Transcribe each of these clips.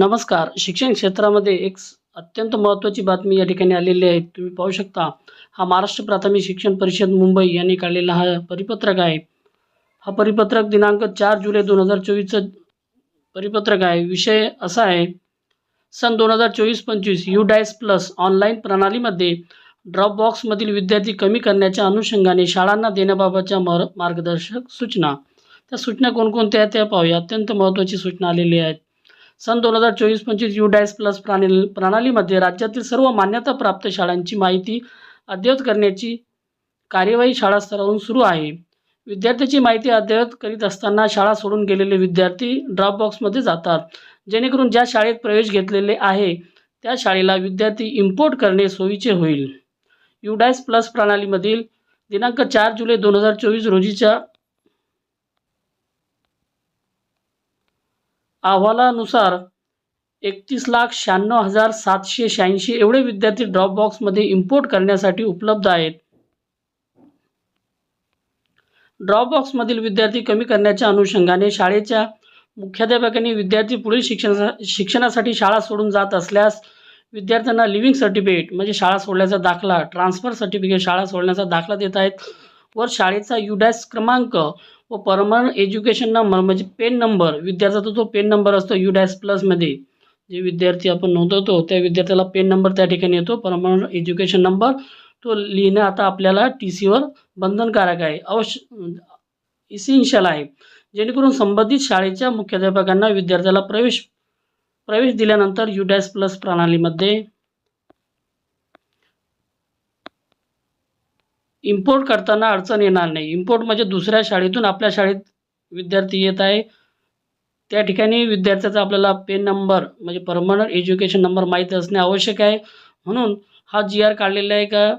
नमस्कार. शिक्षण क्षेत्रामध्ये एक स- अत्यंत महत्त्वाची बातमी या ठिकाणी आलेली आहे. तुम्ही पाहू शकता हा महाराष्ट्र प्राथमिक शिक्षण परिषद मुंबई यांनी काढलेला हा परिपत्रक आहे. हा परिपत्रक दिनांक चार जुलै दोन हजार चोवीसचं परिपत्रक आहे. विषय असा आहे सन दोन हजार चोवीस पंचवीस यू डायस प्लस ऑनलाईन प्रणालीमध्ये ड्रॉपबॉक्समधील विद्यार्थी कमी करण्याच्या अनुषंगाने शाळांना देण्याबाबतच्या मार मार्गदर्शक सूचना. त्या सूचना कोणकोणत्या आहेत त्या पाहूया. अत्यंत महत्त्वाची सूचना आलेली आहेत सन दोन हजार चोवीस पंचवीस यू डायस प्लस प्राणी प्रणालीमध्ये राज्यातील सर्व मान्यताप्राप्त शाळांची माहिती अद्ययावत करण्याची कार्यवाही शाळा स्तरावरून सुरू आहे. विद्यार्थ्याची माहिती अद्ययावत करीत असताना शाळा सोडून गेलेले विद्यार्थी ड्रॉपबॉक्समध्ये जातात जेणेकरून ज्या शाळेत प्रवेश घेतलेले आहे त्या शाळेला विद्यार्थी इम्पोर्ट करणे सोयीचे होईल. यू डायस प्लस प्रणालीमधील दिनांक चार जुलै दोन हजार चोवीस रोजीच्या अहवालानुसार एकतीस लाख शहाण्णव हजार सातशे शहाऐंशी एवढे विद्यार्थी ड्रॉपबॉक्समध्ये इम्पोर्ट करण्यासाठी उपलब्ध आहेत. ड्रॉपबॉक्समधील विद्यार्थी कमी करण्याच्या अनुषंगाने शाळेच्या मुख्याध्यापकांनी विद्यार्थी पुढील शिक्षणा शिक्षणासाठी शाळा सोडून जात असल्यास विद्यार्थ्यांना लिव्हिंग सर्टिफिकेट म्हणजे शाळा सोडल्याचा दाखला ट्रान्सफर सर्टिफिकेट शाळा सोडण्याचा दाखला देत आहेत. वर शाळेचा युडॅस क्रमांक व परमनंट एज्युकेशन नंबर म्हणजे पेन नंबर विद्यार्थ्याचा जो पेन नंबर असतो यू डॅश प्लसमध्ये जे विद्यार्थी आपण नोंदवतो त्या विद्यार्थ्याला पेन नंबर त्या ठिकाणी येतो परमनंट एज्युकेशन नंबर. तो लिहिणं आता आपल्याला टी सीवर बंधनकारक आहे अवश्य इसेन्शियल आहे. जेणेकरून संबंधित शाळेच्या मुख्याध्यापकांना विद्यार्थ्याला प्रवेश प्रवेश दिल्यानंतर यू डॅश प्लस प्रणालीमध्ये इम्पोर्ट करताना अडचण येणार नाही. इम्पोर्ट म्हणजे दुसऱ्या शाळेतून आपल्या शाळेत विद्यार्थी येत आहे. त्या ठिकाणी विद्यार्थ्याचा आपल्याला पेन नंबर म्हणजे परमनंट एज्युकेशन नंबर माहीत असणे आवश्यक आहे. म्हणून हा जी आर काढलेला आहे का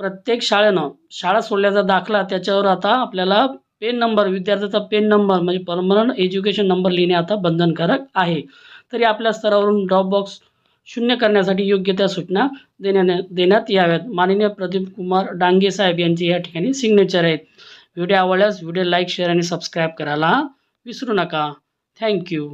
प्रत्येक शाळेनं शाळा सोडल्याचा दाखला त्याच्यावर आता आपल्याला पेन नंबर विद्यार्थ्याचा पेन नंबर म्हणजे परमनंट एज्युकेशन नंबर लिहिणे आता बंधनकारक आहे. तरी आपल्या स्तरावरून ड्रॉप बॉक्स शून्य करण्यासाठी योग्य त्या सूचना देण्याने देण्यात याव्यात. माननीय प्रदीप कुमार डांगे साहेब यांची या ठिकाणी सिग्नेचर आहेत. व्हिडिओ आवडल्यास व्हिडिओ लाईक शेअर आणि सबस्क्राईब करायला विसरू नका. थँक्यू